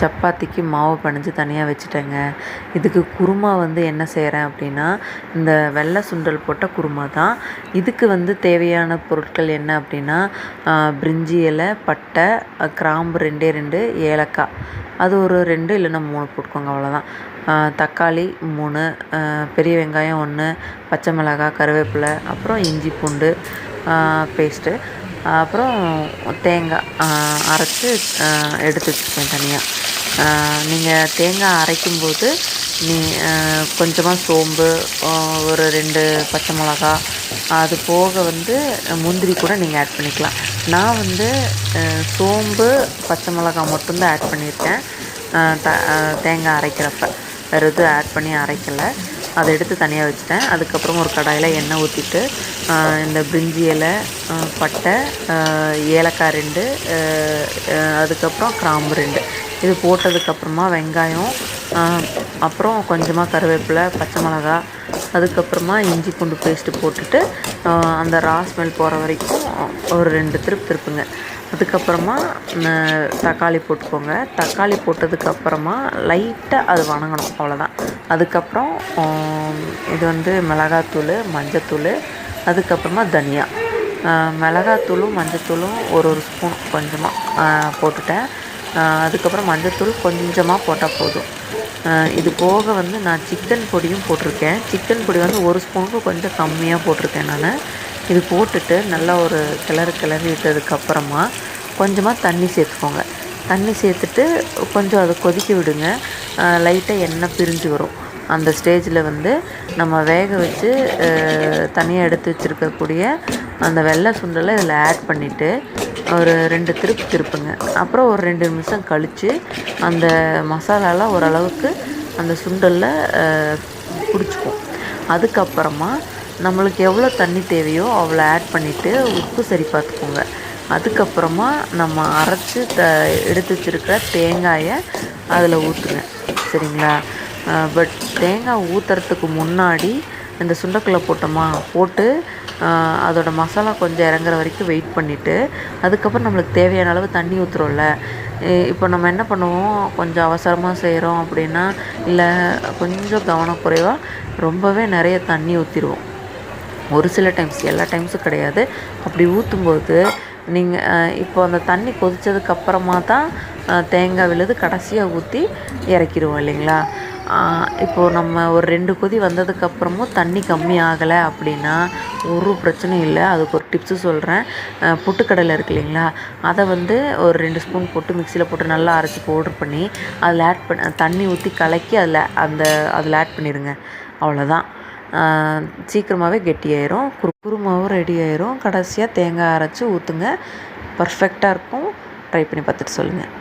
சப்பாத்திக்கு மாவு பிணைஞ்சு தனியாக வச்சுட்டேங்க. இதுக்கு குருமா வந்து என்ன செய்கிறேன் அப்படின்னா இந்த வெள்ளை சுண்டல் போட்ட குருமா தான். இதுக்கு வந்து தேவையான பொருட்கள் என்ன அப்படின்னா பிரிஞ்சி இலை பட்டை கிராம்பு ரெண்டே ரெண்டு ஏலக்காய். அது ஒரு ரெண்டு இல்லைன்னா மூணு போட்டுக்கோங்க அவ்வளோதான் தக்காளி மூணு பெரிய வெங்காயம் ஒன்று பச்சை மிளகாய் கருவேப்பிலை அப்புறம் இஞ்சி பூண்டு பேஸ்ட்டு அப்புறம் தேங்காய் அரைச்சி எடுத்து வச்சுப்பேன் தனியாக நீங்கள் தேங்காய் அரைக்கும்போது நீ கொஞ்சமாக சோம்பு ஒரு ரெண்டு பச்சை மிளகா அது போக வந்து முந்திரி கூட நீங்கள் ஆட் பண்ணிக்கலாம். நான் வந்து சோம்பு பச்சை மிளகா மட்டும்தான் ஆட் பண்ணியிருக்கேன். த தேங்காய் அரைக்கிறப்ப. வேறு எதுவும் ஆட் பண்ணி அரைக்கலை. அதை எடுத்து தனியாக வச்சுட்டேன். அதுக்கப்புறம் ஒரு கடாயில் எண்ணெய் ஊற்றிட்டு இந்த பிரிஞ்சி இலை பட்டை ஏலக்காய் ரெண்டு அதுக்கப்புறம் கிராம்பு ரெண்டு. இது போட்டதுக்கப்புறமா வெங்காயம் அப்புறம் கொஞ்சமாக கருவேப்பிலை பச்சை மிளகா அதுக்கப்புறமா இஞ்சி பூண்டு பேஸ்ட்டு போட்டுட்டு அந்த ரா ஸ்மெல் போகிற வரைக்கும் ஒரு ரெண்டு திருப்பு திருப்புங்க. அதுக்கப்புறமா தக்காளி போட்டுக்கோங்க. தக்காளி போட்டதுக்கப்புறமா லைட்டாக அது வணங்கணும் அவ்வளோதான் அதுக்கப்புறம் இது வந்து மிளகாத்தூள் மஞ்சத்தூள் அதுக்கப்புறமா தனியா. மிளகாத்தூளும் மஞ்சத்தூளும் ஒரு ஒரு ஸ்பூன் கொஞ்சமாக போட்டுட்டேன். அதுக்கப்புறம் மஞ்சத்தூள் கொஞ்சமாக போட்டால் போதும். இது போக வந்து நான் சிக்கன் பொடியும் போட்டிருக்கேன். சிக்கன் பொடி வந்து ஒரு ஸ்பூனுக்கு கொஞ்சம் கம்மியாக போட்டிருக்கேன் நான். இது போட்டுட்டு நல்லா ஒரு கிளறு கிளறி விட்டதுக்கப்புறமா கொஞ்சமாக தண்ணி சேர்த்துக்கோங்க. தண்ணி சேர்த்துட்டு கொஞ்சம் அதை கொதிக்க விடுங்க. லைட்டாக எண்ணெய் பிரிஞ்சு வரும். அந்த ஸ்டேஜில் வந்து நம்ம வேக வச்சு தனியாக எடுத்து வச்சுருக்கக்கூடிய அந்த வெள்ளை சுண்டலை இதில் ஆட் பண்ணிவிட்டு ஒரு ரெண்டு திருப்பு திருப்புங்க. அப்புறம் ஒரு ரெண்டு நிமிஷம் கழித்து அந்த மசாலாலாம் ஓரளவுக்கு அந்த சுண்டலில் பிடிச்சிக்கும். அதுக்கப்புறமா நம்மளுக்கு எவ்வளோ தண்ணி தேவையோ அவ்வளோ ஆட் பண்ணிவிட்டு உப்பு சரி பார்த்துக்கோங்க. அதுக்கப்புறமா நம்ம அரைச்சி த எடுத்து வச்சுருக்கிற தேங்காயை அதில் ஊற்றுங்க சரிங்களா? பட் தேங்காய் ஊற்றுறதுக்கு முன்னாடி இந்த சுண்டக்குள்ளே போட்டோமா போட்டு அதோடய மசாலா கொஞ்சம் இறங்குற வரைக்கும் வெயிட் பண்ணிவிட்டு அதுக்கப்புறம் நம்மளுக்கு தேவையான அளவு தண்ணி ஊற்றுறோம்ல இப்போ நம்ம என்ன பண்ணுவோம் கொஞ்சம் அவசரமாக செய்கிறோம் அப்படின்னா இல்லை கொஞ்சம் கவனக்குறைவாக ரொம்பவே நிறைய தண்ணி ஊற்றிடுவோம் ஒரு சில டைம்ஸ் எல்லா டைம்ஸும் கிடையாது. அப்படி ஊற்றும்போது நீங்கள் இப்போ அந்த தண்ணி கொதித்ததுக்கப்புறமா தான் தேங்காய் விழுது கடைசியாக ஊற்றி இறக்கிடுவோம் இல்லைங்களா? இப்போது நம்ம ஒரு ரெண்டு கொதி வந்ததுக்கப்புறமும் தண்ணி கம்மி ஆகலை அப்படின்னா ஒரு பிரச்சனையும் இல்லை. அதுக்கு ஒரு டிப்ஸு சொல்கிறேன் புட்டுக்கடலை இருக்கு இல்லைங்களா? அதை வந்து ஒரு ரெண்டு ஸ்பூன் போட்டு மிக்சியில் போட்டு நல்லா அரைச்சி பவுட்ரு பண்ணி அதில் ஆட் பண்ண தண்ணி ஊற்றி கலக்கி அதில் அந்த அதில் ஆட் பண்ணிடுங்க. அவ்வளோதான் சீக்கிரமாகவே கெட்டியாயிரும். குருமாவும் ரெடி ஆயிரும். கடைசியாக தேங்காய் அரைச்சி ஊற்றுங்க பர்ஃபெக்டாக இருக்கும். ட்ரை பண்ணி பார்த்துட்டு சொல்லுங்கள்